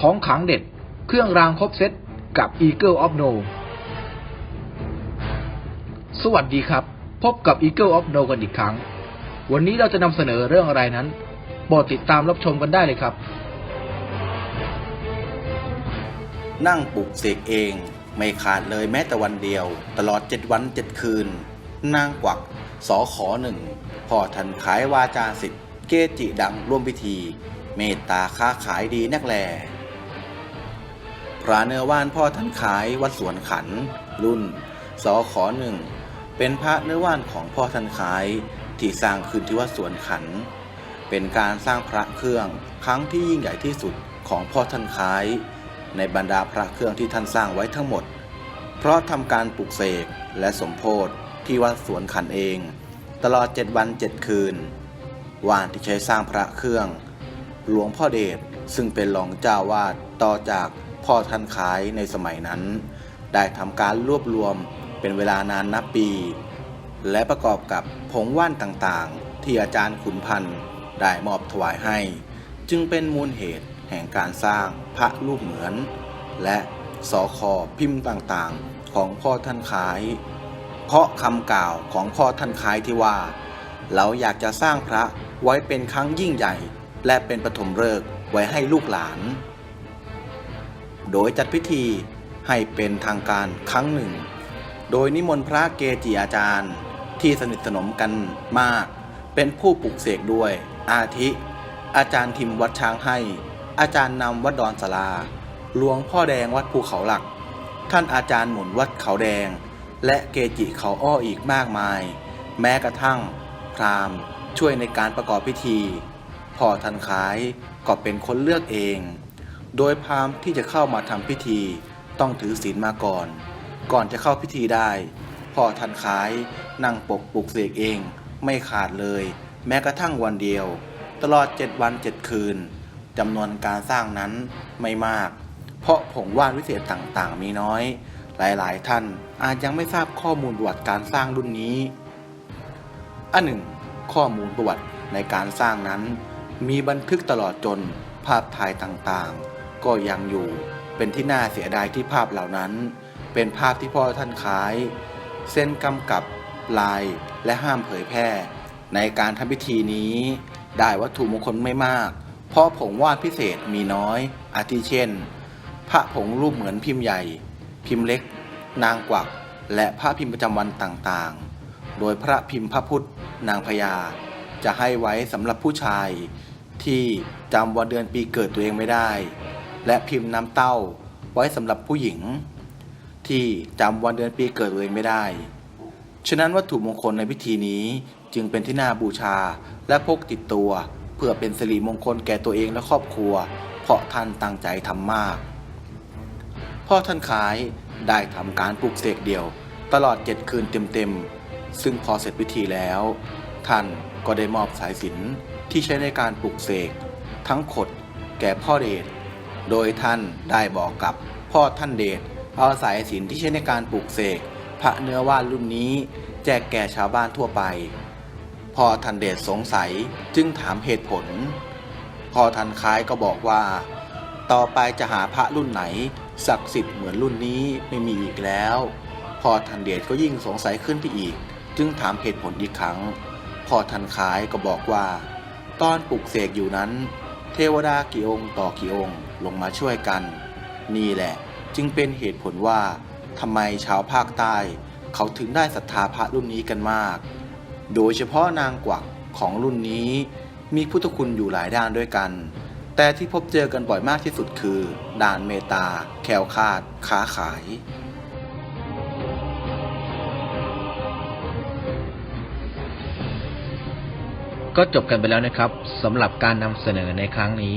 ของขังเด็ด เครื่องรางครบเซตกับ Eagle of No สวัสดีครับ พบกับ Eagle of No กันอีกครั้ง วันนี้เราจะนำเสนอเรื่องอะไรนั้นโปรดติดตามรับชมกันได้เลยครับ นั่งปลุกเสกเอง ไม่ขาดเลยแม้แต่วันเดียว ตลอดเจ็ดวันเจ็ดคืน นางกวักสอขอหนึ่งพ่อทันขายวาจาสิทธิ์เกจิดังร่วมพิธี เมตตาค้าขายดีนักแล พระเนื้อว่านพ่อท่านขายวัดสวนขัน รุ่นสอขอหนึ่งเป็นพระเนื้อว่านของพ่อท่านขายที่สร้างขึ้นที่วัดสวนขัน เป็นการสร้างพระเครื่องครั้งที่ยิ่งใหญ่ที่สุดของพ่อท่านขาย ในบรรดาพระเครื่องที่ท่านสร้างไว้ทั้งหมด เพราะทำการปลุกเสกและสมโพธที่วัดสวนขันเอง ตลอดเจ็ดวันเจ็ดคืนวานที่ใช้สร้างพระเครื่อง หลวงพ่อเดชซึ่งเป็นรองเจ้าวาดต่อจาก พ่อท่านขายในสมัยนั้น ได้ทำการรวบรวมเป็นเวลานานนับปี และประกอบกับผงว่านต่างๆ ที่อาจารย์ขุนพันธ์ได้มอบถวายให้ จึงเป็นมูลเหตุแห่งการสร้างพระรูปเหมือน และสอคอพิมพ์ต่างๆ ของพ่อท่านขาย เพราะคำกล่าวของพ่อท่านขายที่ว่า เราอยากจะสร้างพระไว้เป็นครั้งยิ่งใหญ่ และเป็นปฐมฤกษ์ไว้ให้ลูกหลาน โดยจัดพิธีให้เป็นทางการครั้งหนึ่ง โดยนิมนต์พระเกจิอาจารย์ ที่สนิทสนมกันมาก เป็นผู้ปลุกเสกด้วย อาทิ อาจารย์ทิมวัดช้างให้ อาจารย์นำวัดดอนสลา หลวงพ่อแดงวัดภูเขาหลัก ท่านอาจารย์หมุนวัดเขาแดง และเกจิเขาอ้ออีกมากมาย แม้กระทั่ง พราหมณ์ช่วยในการประกอบพิธี พอท่านขายก็เป็นคนเลือกเอง โดยพราหมณ์ที่จะเข้ามาทำพิธีต้องถือศีลมาก่อน ก่อนจะเข้าพิธีได้ พ่อท่านขายนั่งปกปลุกเสกเองไม่ขาดเลย แม้กระทั่งวันเดียว ตลอดเจ็ดวันเจ็ดคืนจำนวนการสร้างนั้นไม่มาก เพราะผงว่านวิเศษต่างๆ มีน้อย หลายๆ ท่านอาจยังไม่ทราบข้อมูลประวัติการสร้างรุ่นนี้ อันหนึ่ง ข้อมูลประวัติในการสร้างนั้น มีบันทึกตลอดจนภาพถ่ายต่างๆ ก็ยังอยู่ เป็นที่น่าเสียดายที่ภาพเหล่านั้น เป็นภาพที่พ่อท่านขาย เส้นกำกับลายและห้ามเผยแพร่ ในการทำพิธีนี้ ได้วัตถุมงคลไม่มาก เพราะผงวาดพิเศษมีน้อย อาทิเช่น พระผงรูปเหมือนพิมพ์ใหญ่ พิมพ์เล็ก นางกวัก และพระพิมพ์ประจำวันต่างๆ โดยพระพิมพ์พระพุทธ นางพญาจะให้ไว้สำหรับผู้ชายที่จำวันเดือนปีเกิดตัวเองไม่ได้ และพิมพ์น้ำเต้าไว้สำหรับผู้หญิง ที่จำวันเดือนปีเกิดตัวเองไม่ได้ ฉะนั้นวัตถุมงคลในพิธีนี้จึงเป็นที่น่าบูชาและพกติดตัว เพื่อเป็นสิริมงคลแก่ตัวเองและครอบครัว เพราะท่านตั้งใจทำมาก พ่อท่านขายได้ทำการปลุกเสกเดี่ยว ตลอดเจ็ดคืนเต็มๆ ซึ่งพอเสร็จพิธีแล้ว ท่านก็ได้มอบสายสิญจนที่ใช้ในการปลุกเสกทั้งขดแก่พ่อเดช โดยท่านได้บอกกับพ่อท่านเดชเอาสายสินที่ใช้ในการปลุกเสกพระเนื้อว่านรุ่นนี้ แจกแก่ชาวบ้านทั่วไป พ่อท่านเดชสงสัยจึงถามเหตุผล พ่อท่านคล้ายก็บอกว่า ต่อไปจะหาพระรุ่นไหนศักดิ์สิทธิ์เหมือนรุ่นนี้ไม่มีอีกแล้ว พ่อทันเดชก็ยิ่งสงสัยขึ้นไปอีก จึงถามเหตุผลอีกครั้ง พ่อทันคล้ายก็บอกว่า ตอนปลุกเสกอยู่นั้น เทวดากี่องค์ต่อกี่องค์ ลงมาช่วยกัน นี่แหละจึงเป็นเหตุผลว่าทำไมชาวภาคใต้ เขาถึงได้ศรัทธาพระรุ่นนี้กันมาก โดยเฉพาะนางกวักของรุ่นนี้ มีพุทธคุณอยู่หลายด้านด้วยกัน แต่ที่พบเจอกันบ่อยมากที่สุดคือ ด่านเมตตาแควคาดค้าขาย ก็จบกันไปแล้วนะครับสำหรับการนำเสนอในครั้งนี้